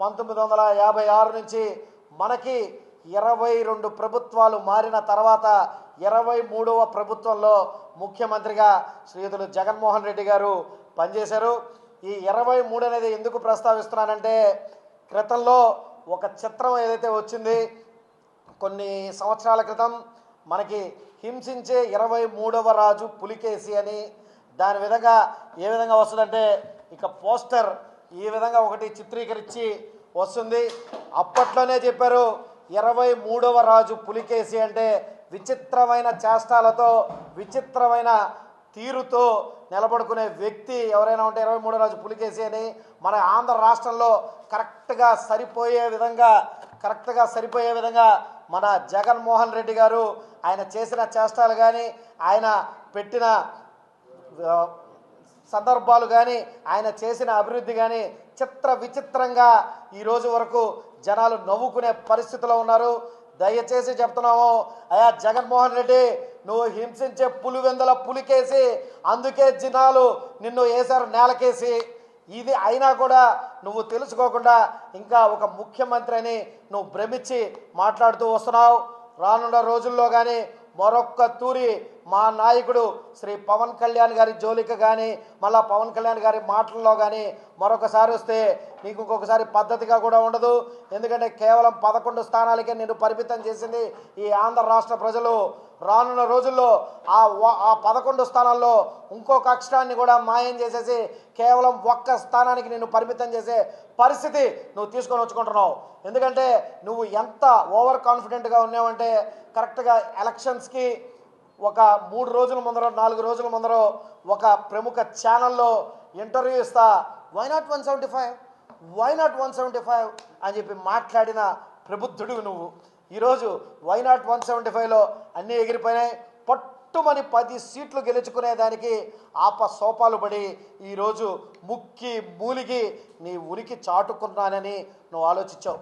పంతొమ్మిది వందల యాభై ఆరు నుంచి మనకి ఇరవై రెండు ప్రభుత్వాలు మారిన తర్వాత ఇరవై మూడవ ప్రభుత్వంలో ముఖ్యమంత్రిగా శ్రీయుతులు జగన్మోహన్ రెడ్డి గారు పనిచేశారు. ఈ ఇరవై మూడు అనేది ఎందుకు ప్రస్తావిస్తున్నానంటే క్రితంలో ఒక చిత్రం ఏదైతే వచ్చింది కొన్ని సంవత్సరాల క్రితం మనకి హింసించే ఇరవై మూడవ రాజు పులికేసి అని దాని విధంగా ఏ విధంగా వస్తుందంటే ఇక పోస్టర్ ఈ విధంగా ఒకటి చిత్రీకరించి వస్తుంది. అప్పట్లోనే చెప్పారు ఇరవై మూడవ రాజు పులికేసి అంటే విచిత్రమైన చేష్టాలతో విచిత్రమైన తీరుతో నిలబడుకునే వ్యక్తి ఎవరైనా ఉంటే ఇరవై మూడో రాజు పులికేసి అని మన ఆంధ్ర రాష్ట్రంలో కరెక్ట్గా సరిపోయే విధంగా కరెక్ట్గా సరిపోయే విధంగా మన జగన్మోహన్ రెడ్డి గారు ఆయన చేసిన చేష్టాలు కానీ ఆయన పెట్టిన సందర్భాలు కానీ ఆయన చేసిన అభివృద్ధి కానీ చిత్ర విచిత్రంగా ఈ రోజు వరకు జనాలు నవ్వుకునే పరిస్థితిలో ఉన్నారు. దయచేసి చెప్తున్నాము అయా జగన్మోహన్ రెడ్డి నువ్వు హింసించే పులివెందల పులికేసి అందుకే జనాలు నిన్ను వేశారు నేలకేసి. ఇది అయినా కూడా నువ్వు తెలుసుకోకుండా ఇంకా ఒక ముఖ్యమంత్రి అని నువ్వు భ్రమించి మాట్లాడుతూ వస్తున్నావు. రానున్న రోజుల్లో కానీ మరొక్క తూరి మా నాయకుడు శ్రీ పవన్ కళ్యాణ్ గారి జోలికి కానీ మళ్ళా పవన్ కళ్యాణ్ గారి మాటల్లో కానీ మరొకసారి వస్తే నీకు ఇంకొకసారి పద్ధతిగా కూడా ఉండదు. ఎందుకంటే కేవలం పదకొండు స్థానాలకే నేను పరిమితం చేసింది ఈ ఆంధ్ర రాష్ట్ర ప్రజలు. రానున్న రోజుల్లో ఆ ఆ పదకొండు స్థానాల్లో ఇంకొక అక్షరాన్ని కూడా మాయం చేసేసి కేవలం ఒక్క స్థానానికి నేను పరిమితం చేసే పరిస్థితి నువ్వు తీసుకొని వచ్చుకుంటున్నావు. ఎందుకంటే నువ్వు ఎంత ఓవర్ కాన్ఫిడెంట్గా ఉన్నావంటే కరెక్ట్గా ఎలక్షన్స్కి ఒక మూడు రోజుల ముందర నాలుగు రోజుల ముందర ఒక ప్రముఖ ఛానల్లో ఇంటర్వ్యూ ఇస్తా why not one seventy five why not one seventy five అని చెప్పి మాట్లాడిన ప్రబుద్ధుడు నువ్వు. ఈరోజు వై నాట్ వన్ సెవెంటీ ఫైవ్లో అన్నీ ఎగిరిపోయినాయి. పట్టుమని పది సీట్లు గెలుచుకునేదానికి ఆప సోపాలు పడి ఈరోజు ముక్కి మూలిగి నీ ఉనికి చాటుకున్నానని నువ్వు ఆలోచించావు.